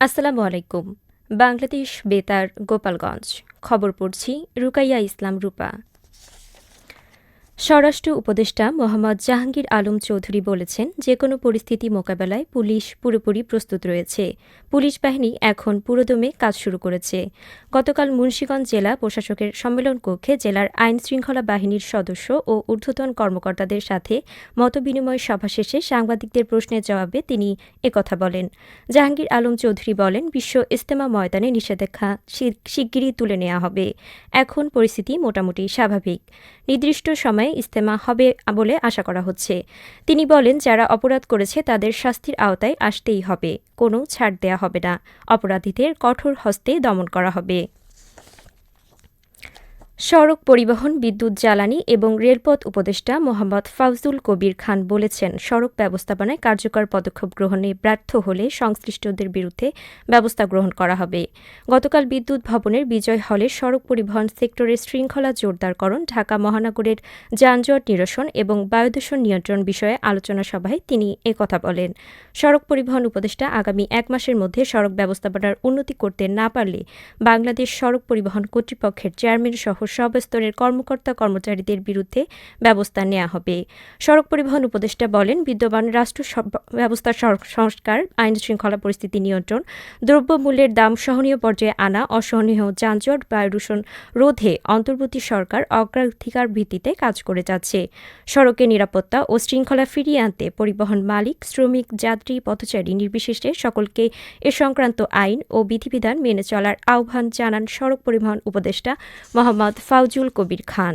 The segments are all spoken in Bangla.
আসসালামু আলাইকুম। বাংলাদেশ বেতার গোপালগঞ্জ। খবর পড়ছি রুকাইয়া ইসলাম রূপা। স্বরাষ্ট্র উপদেষ্টা মোহাম্মদ জাহাঙ্গীর আলম চৌধুরী বলেছেন যে কোনো পরিস্থিতি মোকাবেলায় পুলিশ পুরোপুরি প্রস্তুত রয়েছে। পুলিশ বাহিনী এখন পুরোদমে কাজ শুরু করেছে। গতকাল মুন্সীগঞ্জ জেলা প্রশাসকের সম্মেলন কক্ষে জেলার আইন শৃঙ্খলা বাহিনীর সদস্য ও ঊর্ধ্বতন কর্মকর্তাদের সাথে মতবিনিময় সভা শেষে সাংবাদিকদের প্রশ্নের জবাবে তিনি একথা বলেন। জাহাঙ্গীর আলম চৌধুরী বলেন, বিশ্ব ইস্তেমা ময়দানে নিষেধাজ্ঞা শিগগিরই তুলে নেওয়া হবে। এখন পরিস্থিতি মোটামুটি স্বাভাবিক। নির্দিষ্ট সময়ে ইস্তেমা হবে বলে আশা করা হচ্ছে। তিনি বলেন, যারা অপরাধ করেছে তাদের শাস্তির আওতায় আসতেই হবে, কোনো ছাড় দেয়া হবে না। অপরাধীদের কঠোর হস্তে দমন করা হবে। সড়ক পরিবহন, বিদ্যুৎ জ্বালানি এবং রেলপথ উপদেষ্টা মোহাম্মদ ফাউজুল কবির খান বলেছেন, সড়ক ব্যবস্থাপনায় কার্যকর পদক্ষেপ গ্রহণে ব্যর্থ হলে সংশ্লিষ্টদের বিরুদ্ধে ব্যবস্থা গ্রহণ করা হবে। গতকাল বিদ্যুৎ ভবনের বিজয় হলে সড়ক পরিবহন সেক্টরের শৃঙ্খলা জোরদারকরণ, ঢাকা মহানগরের যানজট নিরসন এবং বায়ুদূষণ নিয়ন্ত্রণ বিষয়ে আলোচনা সভায় তিনি একথা বলেন। সড়ক পরিবহন উপদেষ্টা আগামী এক মাসের মধ্যে সড়ক ব্যবস্থাপনার উন্নতি করতে না পারলে বাংলাদেশ সড়ক পরিবহন কর্তৃপক্ষের চেয়ারম্যান সহ সব স্তরের কর্মকর্তা কর্মচারীদের বিরুদ্ধে ব্যবস্থা নেওয়া হবে। সড়ক পরিবহন উপদেষ্টা বলেন, বিদ্যমান রাষ্ট্র ব্যবস্থা সংস্কার, আইন শৃঙ্খলা পরিস্থিতি নিয়ন্ত্রণ দ্রব্যমূল্যের দাম সহনীয় পর্যায়ে আনা, অসহনীয় যানজট, বায়ু দূষণ রোধে অন্তর্বর্তী সরকার অগ্রাধিকার ভিত্তিতে কাজ করে যাচ্ছে। সড়কে নিরাপত্তা ও শৃঙ্খলা ফিরিয়ে আনতে পরিবহন মালিক, শ্রমিক, যাত্রী, পথচারী নির্বিশেষে সকলকে এ সংক্রান্ত আইন ও বিধিবিধান মেনে চলার আহ্বান জানান সড়ক পরিবহন উপদেষ্টা মোহাম্মদ ফাউজুল কবির খান।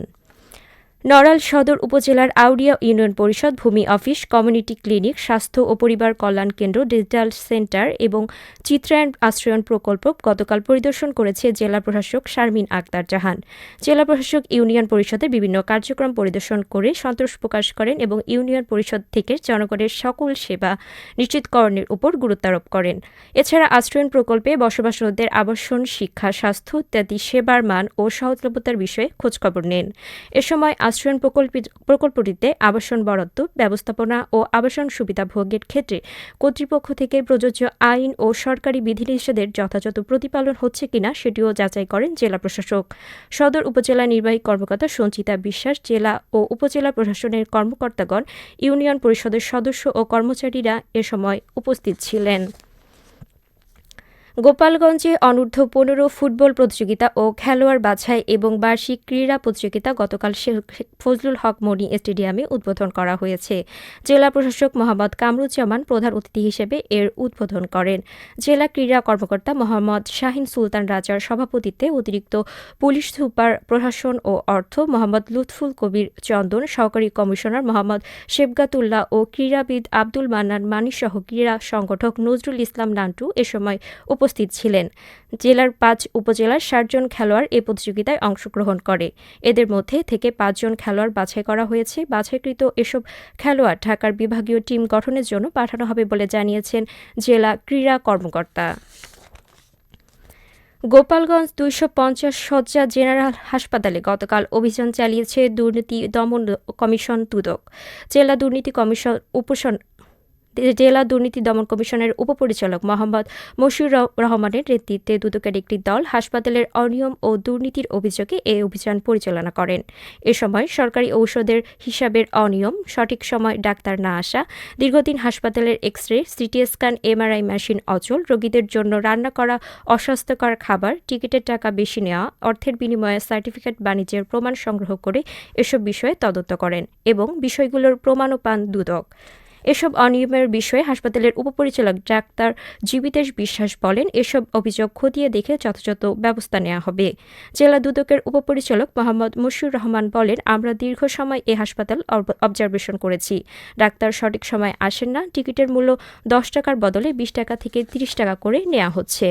নড়াল সদর উপজেলার আউড়িয়া ইউনিয়ন পরিষদ ভূমি অফিস, কমিউনিটি ক্লিনিক, স্বাস্থ্য ও পরিবার কল্যাণ কেন্দ্র, ডিজিটাল সেন্টার এবং চিত্রায়ন আশ্রয়ন প্রকল্প গতকাল পরিদর্শন করেছে জেলা প্রশাসক শারমিন আক্তার জাহান। জেলা প্রশাসক ইউনিয়ন পরিষদের বিভিন্ন কার্যক্রম পরিদর্শন করে সন্তোষ প্রকাশ করেন এবং ইউনিয়ন পরিষদ থেকে জনগণের সকল সেবা নিশ্চিতকরণের উপর গুরুত্বারোপ করেন। এছাড়া আশ্রয়ন প্রকল্পে বসবাসরতদের আবাসন, শিক্ষা, স্বাস্থ্য ইত্যাদি সেবার মান ও সহজলভ্যতার বিষয়ে খোঁজখবর নেন। এ সময় আশ্রয়ণ প্রকল্পটিতে আবাসন বরাদ্দ, ব্যবস্থাপনা ও আবাসন সুবিধা ভোগের ক্ষেত্রে কর্তৃপক্ষ থেকে প্রযোজ্য আইন ও সরকারি বিধিনিষেধের যথাযথ প্রতিপালন হচ্ছে কিনা সেটিও যাচাই করেন জেলা প্রশাসক। সদর উপজেলা নির্বাহী কর্মকর্তা সঞ্চিতা বিশ্বাস, জেলা ও উপজেলা প্রশাসনের কর্মকর্তাগণ, ইউনিয়ন পরিষদের সদস্য ও কর্মচারীরা এ সময় উপস্থিত ছিলেন। গোপালগঞ্জে অনূর্ধ্ব পনেরো ফুটবল প্রতিযোগিতা ও খেলোয়াড় বাছাই এবং বার্ষিক ক্রীড়া প্রতিযোগিতা গতকাল ফজলুল হক মনি স্টেডিয়ামে উদ্বোধন করা হয়েছে। জেলা প্রশাসক মোহাম্মদ কামরুজ্জামান প্রধান অতিথি হিসেবে এর উদ্বোধন করেন। জেলা ক্রীড়া কর্মকর্তা মোহাম্মদ শাহিন সুলতান রাজার সভাপতিত্বে অতিরিক্ত পুলিশ সুপার, প্রশাসন ও অর্থ মোহাম্মদ লুৎফুল কবির চন্দন, সহকারী কমিশনার মোহাম্মদ শেবগাতুল্লাহ ও ক্রীড়াবিদ আব্দুল মান্নান মানিসহ ক্রীড়া সংগঠক নজরুল ইসলাম নান্টু এ সময় উপস্থিত ছিলেন। জেলার পাঁচ উপজেলার ষাটজন খেলোয়াড় এ প্রতিযোগিতায় অংশগ্রহণ করে। এদের মধ্যে থেকে পাঁচজন খেলোয়াড় বাছাই করা হয়েছে। বাছাইকৃত এসব খেলোয়াড় ঢাকার বিভাগীয় টিম গঠনের জন্য পাঠানো হবে বলে জানিয়েছেন জেলা ক্রীড়া কর্মকর্তা। গোপালগঞ্জ দুইশো পঞ্চাশ শয্যা জেনারেল হাসপাতালে গতকাল অভিযান চালিয়েছে দুর্নীতি দমন কমিশন দুদক। জেলা দুর্নীতি কমিশন উপসন জেলা দুর্নীতি দমন কমিশনের উপপরিচালক মোহাম্মদ মশিউর রহমানের নেতৃত্বে দুদকের একটি দল হাসপাতালের অনিয়ম ও দুর্নীতির অভিযোগে এই অভিযান পরিচালনা করেন। এ সময় সরকারি ঔষধের হিসাবের অনিয়ম, সঠিক সময় ডাক্তার না আসা, দীর্ঘদিন হাসপাতালের X ray CT scan, MRI machine অচল, রোগীদের জন্য রান্না করা অস্বাস্থ্যকর খাবার, টিকিটের টাকা বেশি নেওয়া, অর্থের বিনিময়ে সার্টিফিকেট বাণিজ্যের প্রমাণ সংগ্রহ করে এসব বিষয়ে তদন্ত করেন এবং বিষয়গুলোর প্রমাণও পান দুদক। এসব অনিয়মের বিষয়ে হাসপাতালের উপপরিচালক ডাক্তার জীবিতেশ বিশ্বাস বলেন, এসব অভিযোগ খতিয়ে দেখে যথাযথ ব্যবস্থা নেওয়া হবে। জেলা দুদকের উপপরিচালক মোহাম্মদ মুশুর রহমান বলেন, আমরা দীর্ঘ সময় এ হাসপাতাল অবজারভেশন করেছি। ডাক্তার সঠিক সময় আসেন না, টিকিটের মূল্য দশ টাকার বদলে বিশ টাকা থেকে তিরিশ টাকা করে নেওয়া হচ্ছে।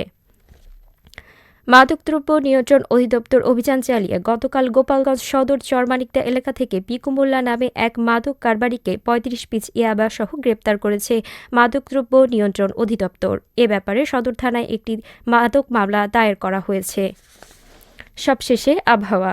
মাদকদ্রব্য নিয়ন্ত্রণ অধিদপ্তর অভিযান চালিয়ে গতকাল গোপালগঞ্জ সদর চরমানিকটা এলাকা থেকে পিকুমুল্লা নামে এক মাদক কারবারিকে পঁয়ত্রিশ পিচ ইয়াবা সহ গ্রেপ্তার করেছে মাদকদ্রব্য নিয়ন্ত্রণ অধিদপ্তর। এ ব্যাপারে সদর থানায় একটি মাদক মামলা দায়ের করা হয়েছে। সবশেষে আবহাওয়া।